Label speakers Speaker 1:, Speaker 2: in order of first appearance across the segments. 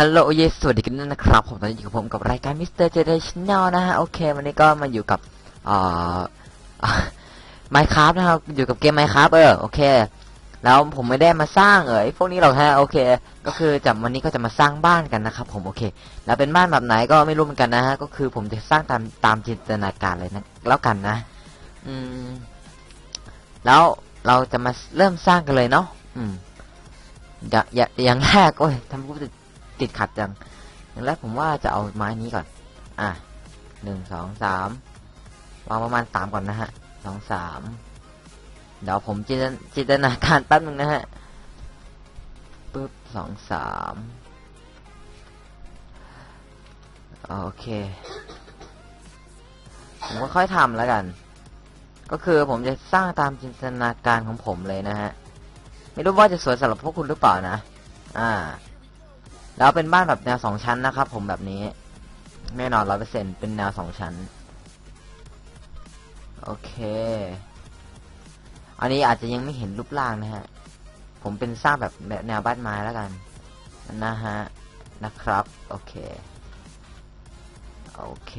Speaker 1: ฮัลโหลเยสวัสดีกันนะครับผมตอนนี้อยู่กับผมกับรายการมิสเตอร์เจเนชแนลนะฮะ โอเค วันนี้ก็มาอยู่กับเอ่อไมค์คราฟนะครับอยู่กับเกมไมค์คราฟเออโอเค แล้วผมไม่ได้มาสร้างเออพวกนี้หรอกฮะโอเค ก็คือจะวันนี้ก็จะมาสร้างบ้านกันนะครับผมโอเค แล้วเป็นบ้านแบบไหนก็ไม่รู้เหมือนกันนะฮะก็คือผมจะสร้างตามตามจินตนาการเลยนะแล้วกันนะ อืม แล้วเราจะมาเริ่มสร้างกันเลยเนาะอืมอย่าอย่าอย่างแรกโอ้ยทำกูติด ติดขัดจังอย่างแรกผมว่าจะเอาไม้นี้ก่อน อะหนึ่งสองสามวางประมาณสามก่อนนะฮะสองสามเดี๋ยวผมจินตจินตนาการแป๊บนึงนะฮะปึ๊บสองสามโอเค ผมก็ค่อยทำแล้วกัน ก็คือผมจะสร้างตามจินตนาการของผมเลยนะฮะ ไม่รู้ว่าจะสวยสำหรับพวกคุณหรือเปล่านะ อ่า แล้วเป็นบ้านแบบแนวสองชั้นนะครับ ผมแบบนี้ แน่นอนร้อยเปอร์เซ็นเป็นแนวสองชั้น โอเค อันนี้อาจจะยังไม่เห็นรูปร่างนะฮะ ผมเป็นสร้างแบบแบบแนวบ้านไม้แล้วกันนะฮะนะครับ โอเค โอเค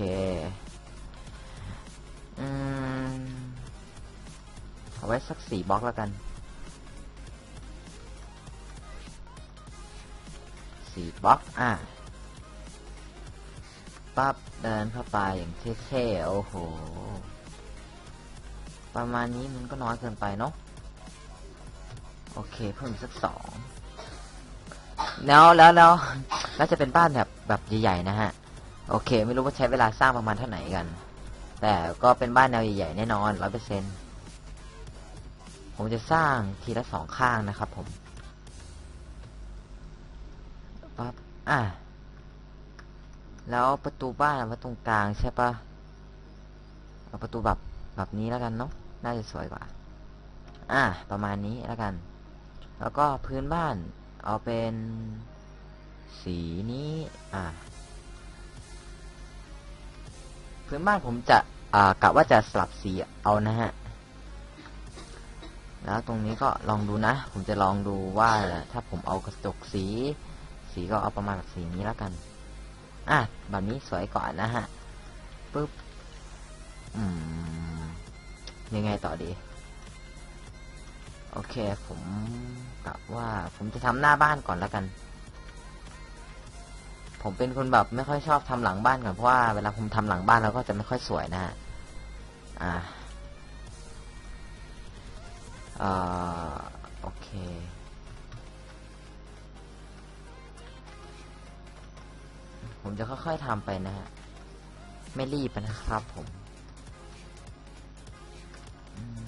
Speaker 1: อืม เอาไว้สักสี่บล็อกแล้วกัน สี่บล็อกอะปั๊บเดินเข้าไปอย่างเท่ๆ โอ้โห ประมาณนี้มันก็น้อยเกินไปเนาะ โอเค เพิ่มอีกสักสองแล้วแล้วแล้วแล้วจะเป็นบ้านแบบแบบใหญ่ๆนะฮะ โอเค ไม่รู้ว่าใช้เวลาสร้างประมาณเท่าไหร่กัน แต่ก็เป็นบ้านแนวใหญ่ๆแน่นอนร้อยเปอร์เซ็นผมจะสร้างทีละสองข้างนะครับผม อะ แล้วประตูบ้านไว้ตรงกลางใช่ปะเอาประตูแบบแบบนี้แล้วกันเนาะ น่าจะสวยกว่า อะ ประมาณนี้แล้วกัน แล้วก็พื้นบ้าน เอาเป็น สีนี้ อะ พื้นบ้านผมจะ อ่ากะว่าจะสลับสีเอานะฮะแล้วตรงนี้ก็ลองดูนะ ผมจะลองดูว่าถ้าผมเอากระจกสี สีก็เอาประมาณแบบสีนี้แล้วกัน อะแบบนี้สวยก่อนนะฮะปึ๊บอืมยังไงต่อดี โอเค ผมกะว่าผมจะทำหน้าบ้านก่อนแล้วกัน ผมเป็นคนแบบไม่ค่อยชอบทำหลังบ้านก่อนเพราะว่าเวลาผมทำหลังบ้านแล้วก็จะไม่ค่อยสวยนะฮะอ่าอ่าโอเค ผมจะค่อยๆทำไปนะฮะ ไม่รีบนะครับผมอืม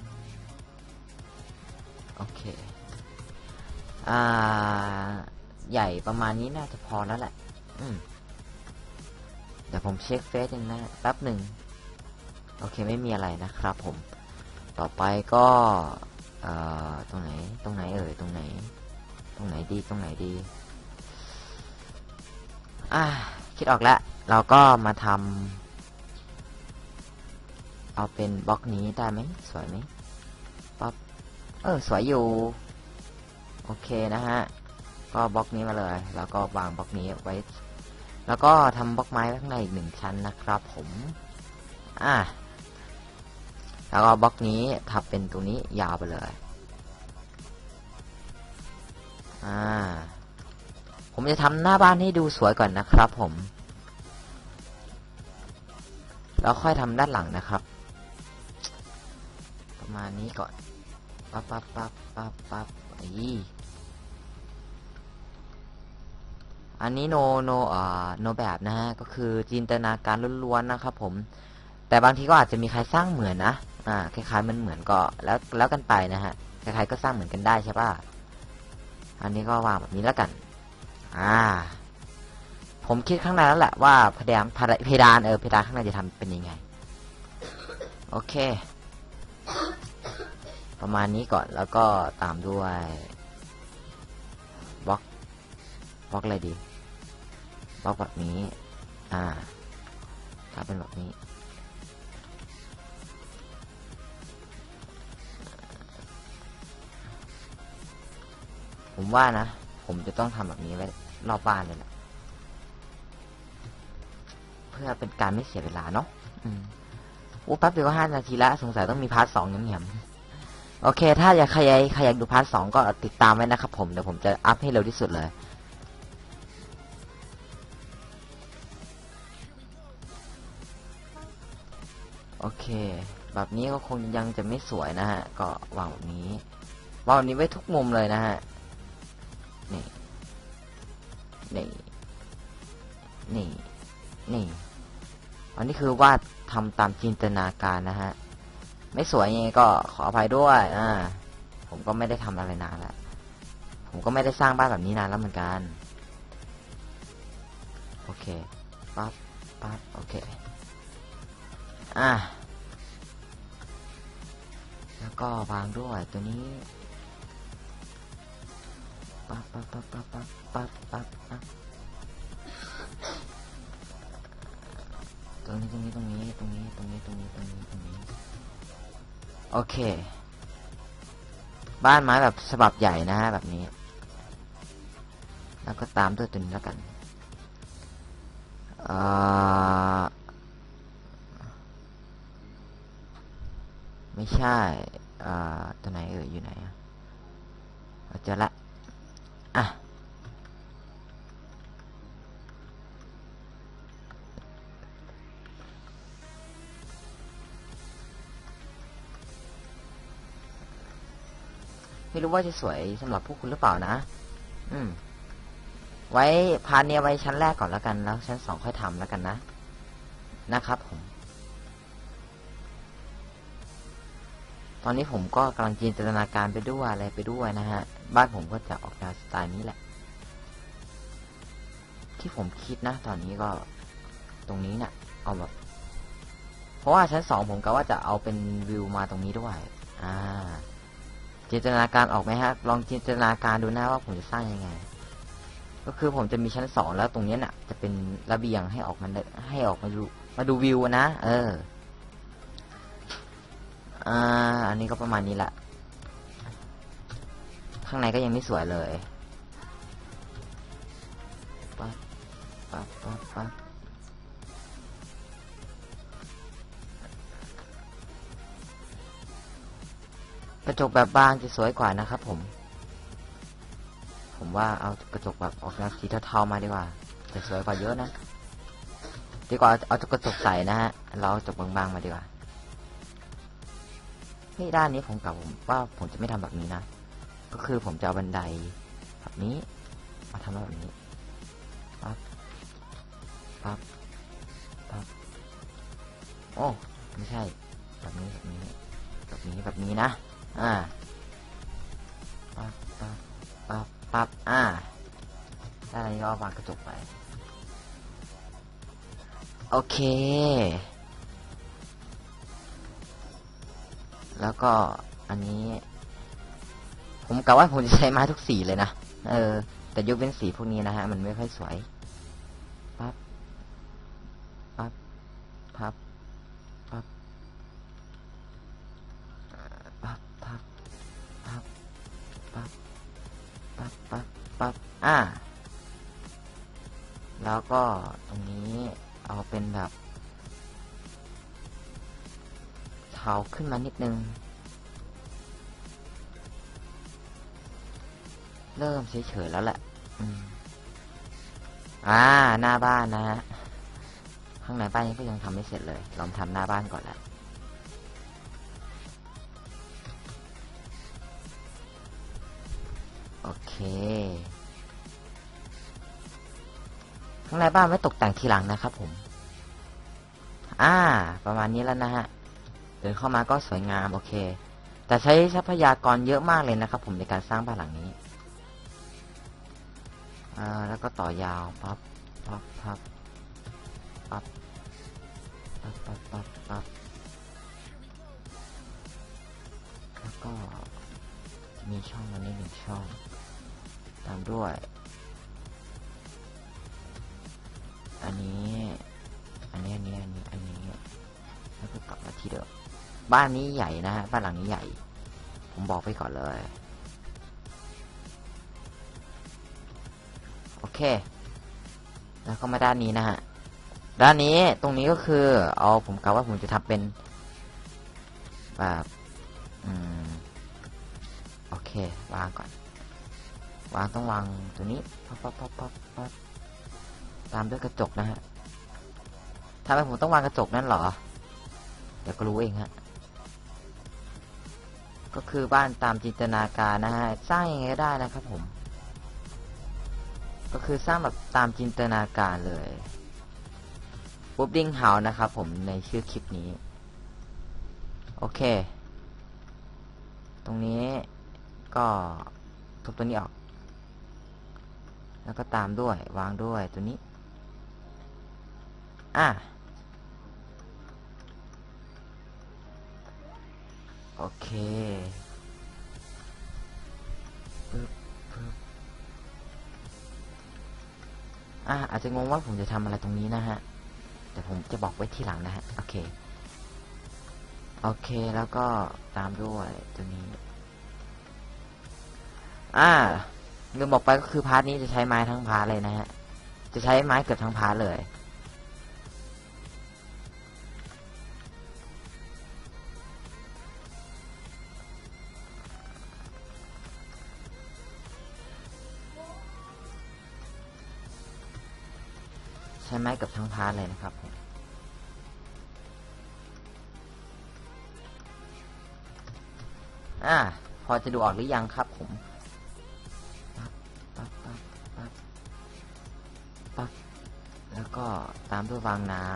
Speaker 1: โอเค อ่า ใหญ่ประมาณนี้น่าจะพอแล้วแหละ อืมเดี๋ยวผมเช็คเฟซเองนะแป๊บหนึ่ง โอเคไม่มีอะไรนะครับผม ต่อไปก็เอ่อตรงไหน ตรงไหนเอ่ย ตรงไหน ตรงไหนดี ตรงไหนดี อ่า คิดออกแล้ว เราก็มาทำเอาเป็นบล็อกนี้ได้ไหมสวยไหมปั๊บเออสวยอยู่ โอเคนะฮะ ก็บล็อกนี้มาเลย แล้วก็วางบล็อกนี้ไว้ แล้วก็ทำบล็อกไม้ข้างในอีกหนึ่งชั้นนะครับผม อ่าแล้วก็บล็อกนี้ทับเป็นตัวนี้ยาวไปเลย อ่า ผมจะทำหน้าบ้านให้ดูสวยก่อนนะครับผม แล้วค่อยทำด้านหลังนะครับ ประมาณนี้ก่อนปั๊บปั๊บปั๊บปั๊บปั๊บอีอันนี้โนโนอ่าโนแบบนะฮะ ก็คือจินตนาการล้วนๆนะครับผม แต่บางทีก็อาจจะมีใครสร้างเหมือนนะ อ่า คล้ายๆมันเหมือนก็แล้วแล้วกันไปนะฮะ ใครๆก็สร้างเหมือนกันได้ใช่ป่ะ อันนี้ก็วางแบบนี้แล้วกัน อ่า ผมคิดข้างในแล้วแหละว่าเพดานเพดานเออเพดานข้างในจะทำเป็นยังไง โอเค ประมาณนี้ก่อนแล้วก็ตามด้วยบล็อกบล็อกอะไรดีบล็อกแบบนี้ อ่าถ้าเป็นแบบนี้ผมว่านะ ผมจะต้องทำแบบนี้ไว้รอบบ้านเลยแหละเพื่อเป็นการไม่เสียเวลาเนาะอู้แป๊บเดียวก็ห้านาทีละสงสัยต้องมีพาร์ทสองเงียบๆโอเค ถ้าอยากใครอยากใครอยากดูพาร์ทสองก็ติดตามไว้นะครับผมเดี๋ยวผมจะอัพให้เร็วที่สุดเลยโอเค แบบนี้ก็คงยังจะไม่สวยนะฮะ ก็วางแบบนี้วางแบบนี้ไว้ทุกมุมเลยนะฮะ นี่ นี่ นี่ นี่ อันนี้คือวาดทำตามจินตนาการนะฮะ ไม่สวยยังไงก็ขออภัยด้วย อ่า ผมก็ไม่ได้ทำอะไรนานแล้ว ผมก็ไม่ได้สร้างบ้านแบบนี้นานแล้วเหมือนกัน โอเค ปั๊บ ปั๊บ โอเค อะแล้วก็วางด้วยตัวนี้ ปั๊บปั๊บปั๊บปั๊บปั๊บปั๊บปั๊บปั๊บตรงนี้ตรงนี้ตรงนี้ตรงนี้ตรงนี้ตรงนี้ตรงนี้ตรงนี้โอเค บ้านไม้แบบฉบับใหญ่นะฮะแบบนี้ แล้วก็ตามด้วยตัวนี้แล้วกันเอ่อไม่ใช่เอ่าตัวไหนเอ่ยอยู่ไหนอะ ไม่รู้ว่าจะสวยสำหรับพวกคุณหรือเปล่านะ อืม ไว้พาเนี้ยไว้ชั้นแรกก่อนแล้วกัน แล้วชั้นสองค่อยทำแล้วกันนะ นะครับผม ตอนนี้ผมก็กำลังจินตนาการไปด้วยอะไรไปด้วยนะฮะ บ้านผมก็จะออกแนวสไตล์นี้แหละ ที่ผมคิดนะ ตอนนี้ก็ตรงนี้เนะ่ะเอาแบบเพราะว่าชั้นสองผมก็ว่าจะเอาเป็นวิวมาตรงนี้ด้วย อ่า จินตนาการออกไหมฮะ ลองจินตนาการดูนะว่าผมจะสร้างยังไง ก็คือผมจะมีชั้นสองแล้วตรงนี้น่ะ จะเป็นระเบียงให้ออกมาให้ออกมาดูมาดูวิวนะ เอออ่าอันนี้ก็ประมาณนี้แหละ ข้างในก็ยังไม่สวยเลยปั๊บปั๊บปั๊บปั๊บ ระจกแบบบางจะสวยกว่านะครับผม ผมว่าเอากระจกแบบออกแนวสีเทาๆมาดีกว่า จะสวยกว่าเยอะนะ ดีกว่าเอากระจกใสนะฮะเรากระจกบางๆมาดีกว่านี่ด้านนี้ผมกลับผมว่าผมจะไม่ทำแบบนี้นะ ก็คือผมจะเอาบันไดแบบนี้มาทำแบบนี้ปั๊บปั๊บปั๊บโอ้ไม่ใช่ แบบนี้แบบนี้ แบบนี้แบบนี้นะ อ่าปั๊บปั๊บปั๊บปั๊บอ่าด้านนี้ก็วางกระจกไปโอเค แล้วก็อันนี้ ผมกะว่าผมจะใช้ไม้ทุกสีเลยนะ เออ แต่ยกเป็นสีพวกนี้นะฮะ มันไม่ค่อยสวย ปั๊บ ปั๊บปั๊บปั๊บ ปั๊บอ่า แล้วก็ตรงนี้เอาเป็นแบบเทาขึ้นมานิดนึง เริ่มเฉยๆแล้วแหละอ่า หน้าบ้านนะฮะ ข้างในบ้านนี้ก็ยังทำไม่เสร็จเลย ลองทำหน้าบ้านก่อนแหละโอเค ข้างในบ้านไว้ตกแต่งทีหลังนะครับผม อ่า ประมาณนี้แล้วนะฮะ เดินเข้ามาก็สวยงามโอเค แต่ใช้ทรัพยากรเยอะมากเลยนะครับผมในการสร้างบ้านหลังนี้ อ่า แล้วก็ต่อยาวปั๊บปั๊บปั๊บปั๊บปั๊บปั๊บปั๊บปั๊บแล้วก็มีช่องอันนี้หนึ่งช่อง ตามด้วย อันนี้ อันนี้ อันนี้ อันนี้ อันนี้ แล้วก็กลับมาที่เดิม บ้านนี้ใหญ่นะฮะ บ้านหลังนี้ใหญ่ ผมบอกไปก่อนเลย โอเค แล้วก็มาด้านนี้นะฮะ ด้านนี้ ตรงนี้ก็คือ เอาผมกะว่าผมจะทำเป็นแบบอืม โอเค วางก่อน วางต้องวางตัวนี้ ปั๊บปั๊บปั๊บปั๊บปั๊บ ตามด้วยกระจกนะฮะทำไมผมต้องวางกระจกนั่นหรอ เดี๋ยวก็รู้เองฮะ ก็คือบ้านตามจินตนาการนะฮะ สร้างยังไงก็ได้นะครับผม ก็คือสร้างแบบตามจินตนาการเลยปุ๊บดิ้งเฮานะครับผมในชื่อคลิปนี้ โอเค ตรงนี้ก็ทุบตัวนี้ออก แล้วก็ตามด้วยวางด้วยตัวนี้ อะโอเคปึ๊บปึ๊บอะอาจจะงงว่าผมจะทำอะไรตรงนี้นะฮะ แต่ผมจะบอกไว้ที่หลังนะฮะ โอเค โอเคแล้วก็ตามด้วยตัวนี้ อ่าลืมบอกไปก็คือพาร์ทนี้จะใช้ไม้ทั้งพาร์ทเลยนะฮะ จะใช้ไม้เกือบทั้งพาร์ทเลย ไม้กับทั้งพาร์ทเลยนะครับผมอ่า พอจะดูออกหรือยังครับผมปั๊บปั๊บปั๊บปั๊บปั๊บแล้วก็ตามด้วยวางน้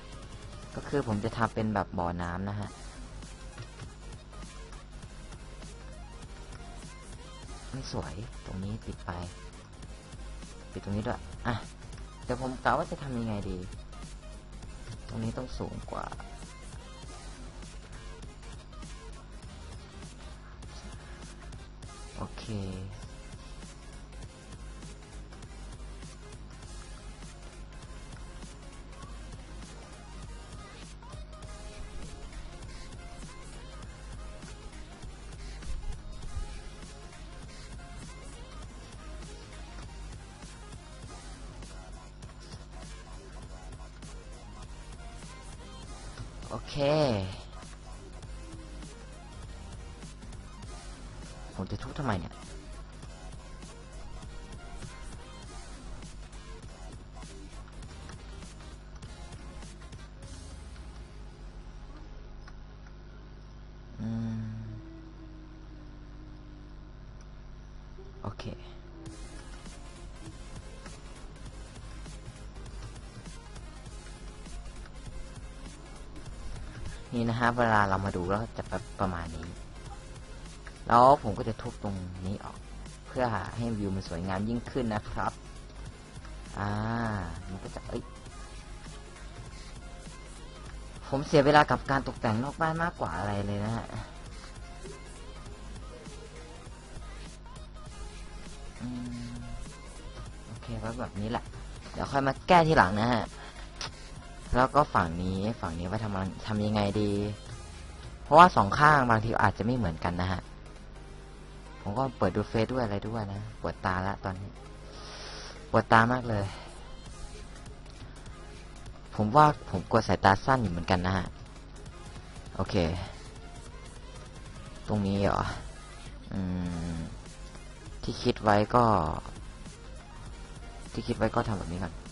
Speaker 1: ำก็คือผมจะทำเป็นแบบบ่อน้ำนะฮะไม่สวยตรงนี้ปิดไป ปิดตรงนี้ด้วย อะ แต่ผมกะว่าจะทำยังไงดี ตรงนี้ต้องสูงกว่า โอเค เค ผมจะทุบทำไมเนี่ย ฮะ เวลาเรามาดูแล้วจะประมาณนี้ แล้วผมก็จะทุบตรงนี้ออก เพื่อให้วิวมันสวยงามยิ่งขึ้นนะครับ อ่า มันก็จะเอ้ยผมเสียเวลากับการตกแต่งนอกบ้านมากกว่าอะไรเลยนะฮะโอเคไว้แบบนี้แหละ เดี๋ยวค่อยมาแก้ที่หลังนะฮะ แล้วก็ฝั่งนี้ฝั่งนี้ว่าทำทำยังไงดี เพราะว่าสองข้างบางทีอาจจะไม่เหมือนกันนะฮะ ผมก็เปิดดูเฟซด้วยอะไรด้วยนะปวดตาละตอนนี้ปวดตามากเลย ผมว่าผมกลัวสายตาสั้นอยู่เหมือนกันนะฮะ โอเค ตรงนี้เหรออืมที่คิดไว้ก็ ที่คิดไว้ก็ทำแบบนี้ก่อน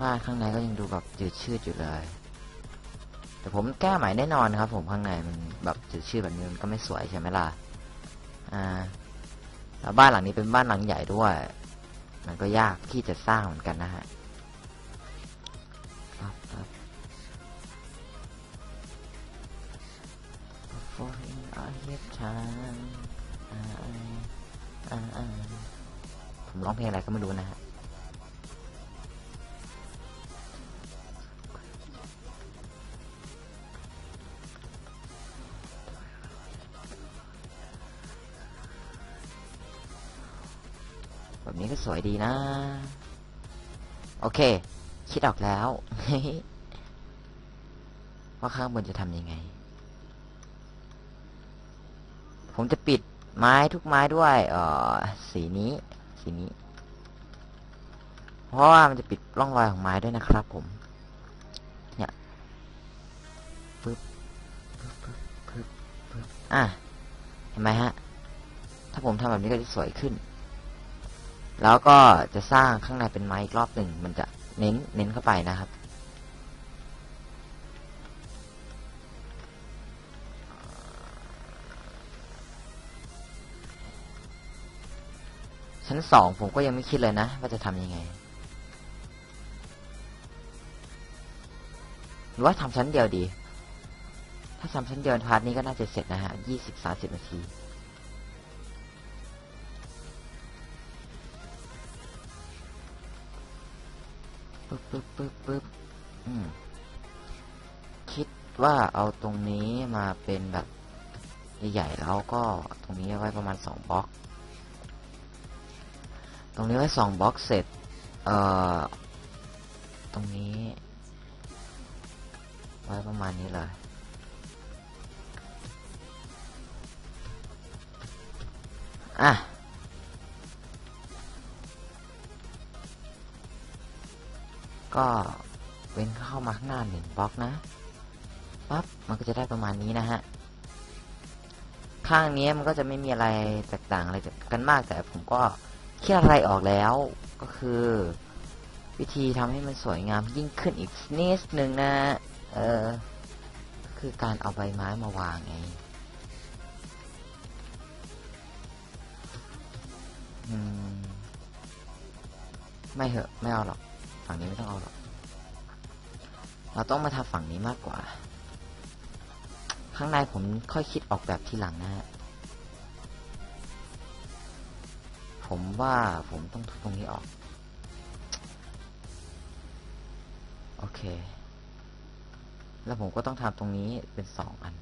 Speaker 1: บ้านข้างในก็ยังดูแบบจืดชืดอยู่เลย แต่ผมแก้ใหม่แน่นอนครับ ผมข้างในมันแบบจืดชืดแบบนี้มันก็ไม่สวยใช่ไหมล่ะอ่าแล้วบ้านหลังนี้เป็นบ้านหลังใหญ่ด้วย มันก็ยากที่จะสร้างเหมือนกันนะฮะปั๊บปั๊บ For in I have time อ่าอ่าอ่าผมร้องเพลงอะไรก็ไม่รู้นะฮะ แบบนี้ก็สวยดีนะ โอเค คิดออกแล้ว ว่าข้างบนจะทำยังไง ผมจะปิดไม้ทุกไม้ด้วยเอ่อสีนี้ สีนี้ เพราะว่ามันจะปิดร่องรอยของไม้ด้วยนะครับ ผม เนี่ยปึ๊บปึ๊บปึ๊บปึ๊บปึ๊บอะเห็นไหมฮะ ถ้าผมทำแบบนี้ก็จะสวยขึ้น แล้วก็จะสร้างข้างในเป็นไม้อีกรอบหนึ่งมันจะเน้นเน้นเข้าไปนะครับ ชั้นสองผมก็ยังไม่คิดเลยนะว่าจะทำยังไงหรือว่าทำชั้นเดียวดี ถ้าทำชั้นเดียวพาร์ทนี้ก็น่าจะเสร็จนะฮะยี่สิบสามสิบนาที ปึ๊บปึ๊บปึ๊บปึ๊บอืมคิดว่าเอาตรงนี้มาเป็นแบบใหญ่ๆแล้วก็ตรงนี้ไว้ประมาณสองบล็อก ตรงนี้ไว้สองบล็อกเสร็จ เอ่อ ตรงนี้ ไว้ประมาณนี้เลยอะ ก็เว้นเข้ามาข้างหน้าหนึ่งบล็อกนะปั๊บมันก็จะได้ประมาณนี้นะฮะข้างนี้มันก็จะไม่มีอะไรแตกต่างอะไรกันมากแต่ผมก็คิดอะไรออกแล้ว ก็คือ วิธีทำให้มันสวยงามยิ่งขึ้นอีกนิดนึงนะเออคือการเอาใบไม้มาวางไงไม่เหอะ ไม่เอาหรอก ฝั่งนี้ไม่ต้องเอาหรอก เราต้องมาทำฝั่งนี้มากกว่า ข้างในผมค่อยคิดออกแบบทีหลังนะฮะ ผมว่าผมต้องทุบตรงนี้ออก โอเค แล้วผมก็ต้องทำตรงนี้เป็นสองอัน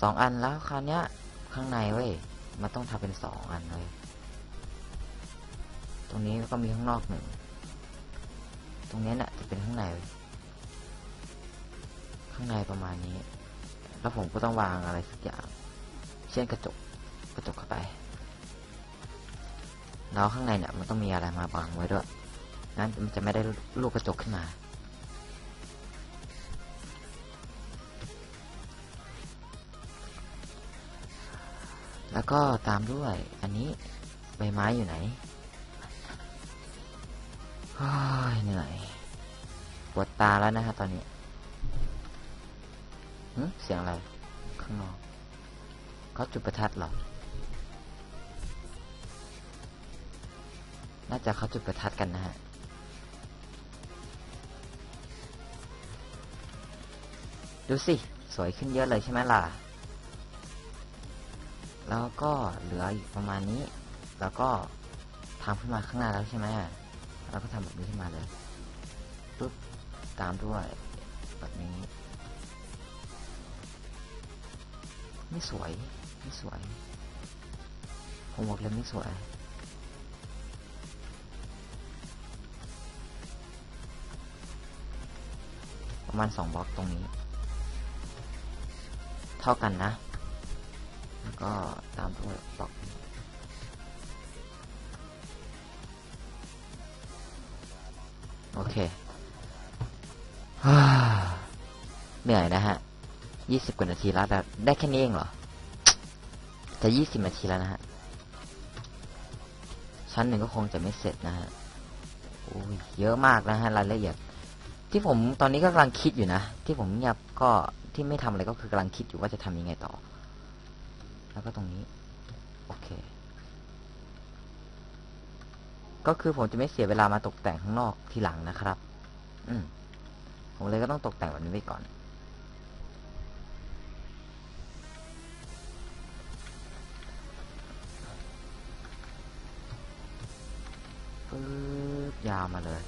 Speaker 1: สองอันแล้วคราวเนี้ย ข้างในเว้ย มันต้องทำเป็นสองอันเลย ตรงนี้ก็มีข้างนอกหนึ่ง ตรงนี้น่ะจะเป็นข้างใน ข้างในประมาณนี้ แล้วผมก็ต้องวางอะไรสักอย่าง เช่นกระจก กระจกเข้าไป แล้วข้างในเนี่ยมันต้องมีอะไรมาบังไว้ด้วย นั้นมันจะไม่ได้ลูกกระจกขึ้นมาแล้วก็ตามด้วยอันนี้ใบไม้อยู่ไหน เฮ้ยเหนื่อยปวดตาแล้วนะฮะตอนนี้เสียงอะไร ข้างนอกเขาจุดประทัดเหรอ น่าจะเขาจุดประทัดกันนะฮะดูสิ สวยขึ้นเยอะเลยใช่ไหมล่ะ แล้วก็เหลืออีกประมาณนี้ แล้วก็ทำขึ้นมาข้างหน้าแล้วใช่ไหม แล้วก็ทำแบบนี้ขึ้นมาเลยปุ๊บตามด้วยแบบนี้ ไม่สวย ไม่สวย ผมบอกเลยไม่สวย ประมาณสองบล็อกตรงนี้ เท่ากันนะ แล้วก็ตามด้วยบล็อกนี้ เคเหนื่อยนะฮะยี่สิบกว่านาทีแล้วแต่ได้แค่นี้เองเหรอ จะยี่สิบนาทีแล้วนะฮะ ชั้นหนึ่งก็คงจะไม่เสร็จนะฮะโอ้ยเยอะมากนะฮะรายละเอียด ที่ผมตอนนี้ก็กำลังคิดอยู่นะ ที่ผมเงียบก็ที่ไม่ทำอะไรก็คือกำลังคิดอยู่ว่าจะทำยังไงต่อ แล้วก็ตรงนี้ โอเค ก็คือผมจะไม่เสียเวลามาตกแต่งข้างนอกทีหลังนะครับ อืมผมเลยก็ต้องตกแต่งแบบนี้ไว้ก่อน ปึ๊บยาวมาเลย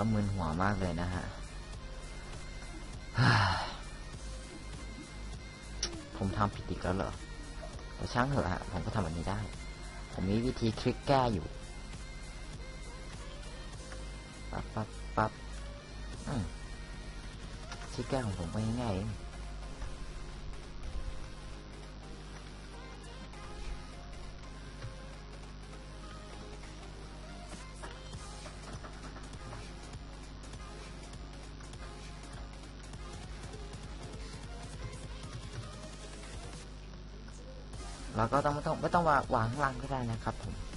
Speaker 1: มองแล้วมึนหัวมากเลยนะฮะ ผมทำผิดอีกแล้วเหรอแต่ช่างเถอะฮะ ผมก็ทำแบบนี้ได้ ผมมีวิธีทริคแก้อยู่ ปั๊บปั๊บปั๊บอืมทริคแก้ของผมก็ง่ายๆ เองเราก็ต้องไม่ต้องไม่ต้องวางวางข้างล่างก็ได้นะครับผม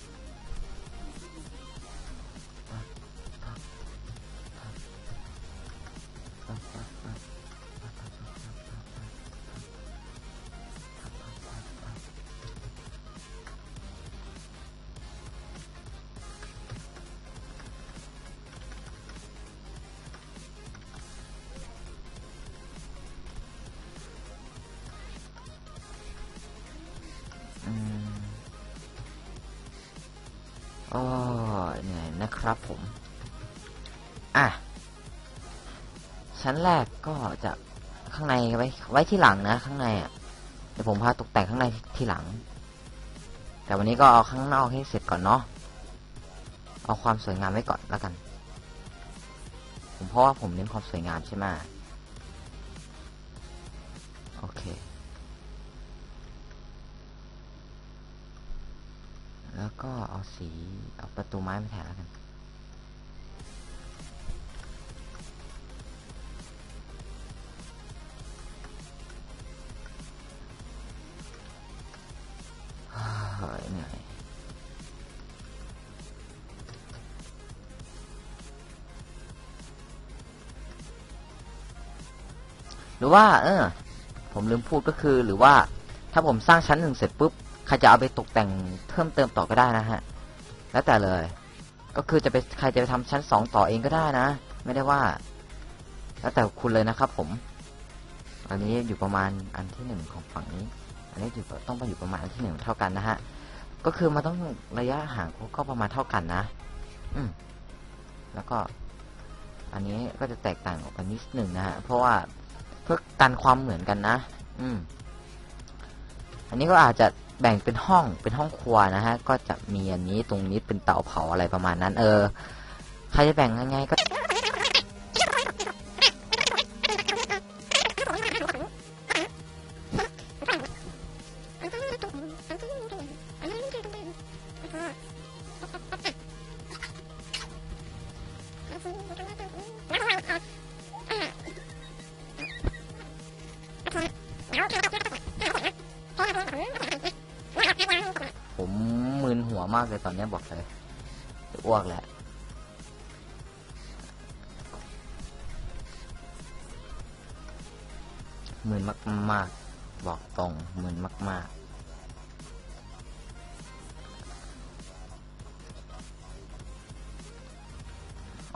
Speaker 1: ไว้ที่หลังนะ ข้างในอะเดี๋ยวผมพาตกแต่งข้างในที่หลัง แต่วันนี้ก็เอาข้างนอกให้เสร็จก่อนเนาะเอาความสวยงามไว้ก่อนแล้วกัน ผมเพราะว่าผมเน้นความสวยงามใช่ไหมโอเค แล้วก็เอาสีเอาประตูไม้มาแทนแล้วกัน ว่า เออ ผมลืมพูดก็คือหรือว่า ถ้าผมสร้างชั้นหนึ่งเสร็จปุ๊บใครจะเอาไปตกแต่งเพิ่มเติมต่อก็ได้นะฮะ แล้วแต่เลย ก็คือจะไปใครจะไปทำชั้นสองต่อเองก็ได้นะ ไม่ได้ว่า แล้วแต่คุณเลยนะครับ ผม อันนี้อยู่ประมาณอันที่หนึ่งของฝั่งนี้ อันนี้อยู่ต้องไปอยู่ประมาณอันที่หนึ่งเท่ากันนะฮะ ก็คือมันต้องระยะห่างก็ประมาณเท่ากันนะ อืม แล้วก็ อันนี้ก็จะแตกต่างออกไปนิดหนึ่งนะฮะ เพราะว่า เพื่อกันความเหมือนกันนะ อืม อันนี้ก็อาจจะแบ่งเป็นห้องเป็นห้องครัวนะฮะ ก็จะมีอันนี้ตรงนี้เป็นเตาเผาอะไรประมาณนั้น เออ ใครจะแบ่งยังไงก็ มากเลยตอนนี้บอกเลยจะอ้วกแหละมึนมากๆบอกตรงมึนมากๆ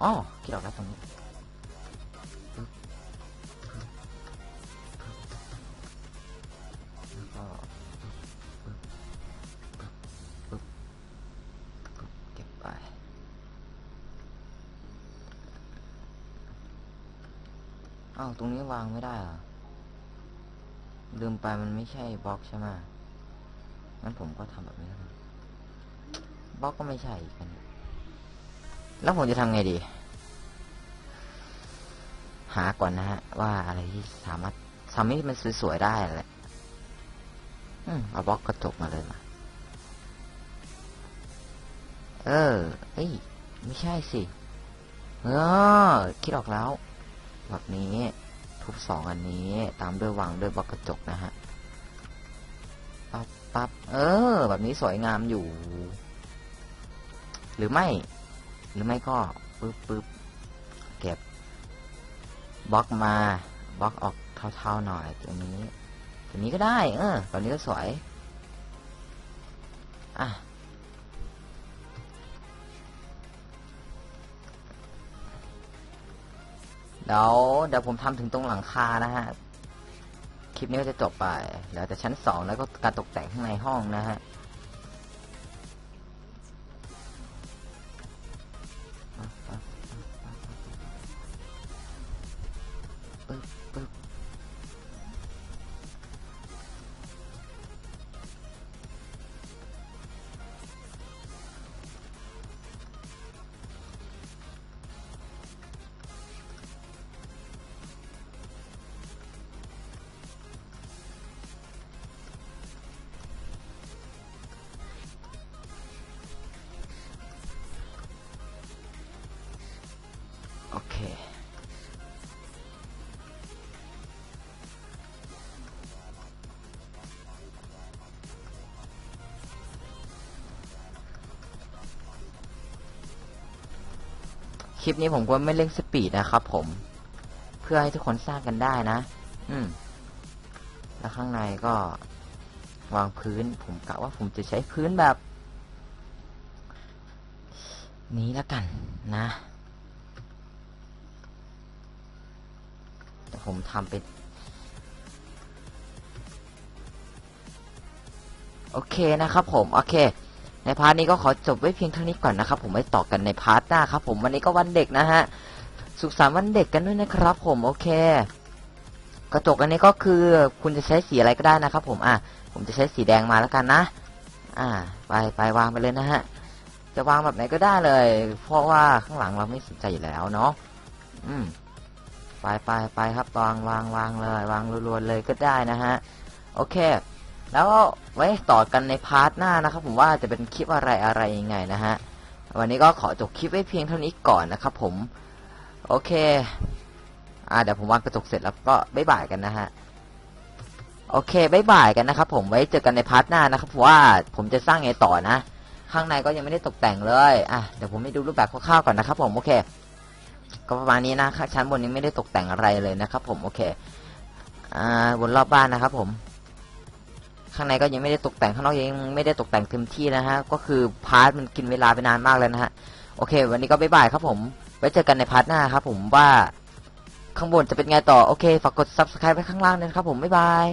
Speaker 1: อ๋อคิดออกแล้วตรงนี้ ตรงนี้วางไม่ได้เหรอ ลืมไปมันไม่ใช่บล็อกใช่ไหมงั้นผมก็ทำแบบนี้แล้วกันบล็อกก็ไม่ใช่อีกอันแล้วผมจะทำไงดี หาก่อนนะฮะ ว่าอะไรที่สามารถทำให้มันสวยๆได้แหละอืมเอาบล็อกกระจกมาเลยมา เออ เอ้ย ไม่ใช่สิ เออ คิดออกแล้ว แบบนี้ ทุบสองอันนี้ ตามด้วยวางด้วยบล็อกกระจกนะฮะปั๊บปั๊บเออ แบบนี้สวยงามอยู่ หรือไม่ หรือไม่ก็ปึ๊บปึ๊บเก็บบล็อกมาบล็อกออกเท่าๆหน่อยตัวนี้ตัวนี้ก็ได้ เออแบบนี้ก็สวย อะ เดี๋ยวเดี๋ยวผมทำถึงตรงหลังคานะฮะ คลิปนี้ก็จะจบไป เหลือแต่ชั้นสองแล้วก็การตกแต่งข้างในห้องนะฮะ ลิปนี้ผมก็ไม่เร่งสปีดนะครับผม เพื่อให้ทุกคนสร้างกันได้นะ อืม แล้วข้างในก็ วางพื้น ผมกะว่าผมจะใช้พื้นแบบ นี้แล้วกันนะแต่ผมทำเป็น โอเคนะครับผม โอเค ในพาร์ทนี้ก็ขอจบไว้เพียงเท่านี้ก่อนนะครับผมไว้ต่อกันในพาร์ทหน้าครับ ผมวันนี้ก็วันเด็กนะฮะสุขสันต์วันเด็กกันด้วยนะครับ ผมโอเค กระจกอันนี้ก็คือคุณจะใช้สีอะไรก็ได้นะครับ ผมอะผมจะใช้สีแดงมาแล้วกันนะ อ่า ไปไปวางไปเลยนะฮะจะวางแบบไหนก็ได้เลย เพราะว่าข้างหลังเราไม่สนใจอยู่แล้วเนาะอืมไปไปไปครับวางวางวางเลยวางรวนๆเลยก็ได้นะฮะ โอเค แล้วไว้ต่อกันในพาร์ทหน้านะครับ ผมว่าจะเป็นคลิปอะไรอะไรยังไงนะฮะวันนี้ก็ขอจบคลิปไว้เพียงเท่านี้ก่อนนะครับ ผม โอเค อ่าเดี๋ยวผมวางกระจกเสร็จแล้วก็บ๊ายบายกันนะฮะโอเคบ๊ายบายกันนะครับผมไว้เจอกันในพาร์ทหน้านะครับเพราะว่า ผมจะสร้างไงต่อนะ ข้างในก็ยังไม่ได้ตกแต่งเลยอะเดี๋ยวผมให้ดูรูปแบบคร่าวๆก่อนนะครับ ผมโอเค ก็ประมาณนี้นะชั้นบนยังไม่ได้ตกแต่งอะไรเลยนะครับ ผมโอเคอ่าบนรอบบ้านนะครับ ผม ข้างในก็ยังไม่ได้ตกแต่งข้างนอกยังไม่ได้ตกแต่งเต็มที่นะฮะก็คือพาร์ทมันกินเวลาไปนานมากเลยนะฮะโอเค วันนี้ก็บ๊ายบายครับผมไว้เจอกันในพาร์ทหน้าครับผมว่าข้างบนจะเป็นไงต่อโอเคฝากกด subscribe ไว้ข้างล่างด้วยนะครับผมบ๊ายบาย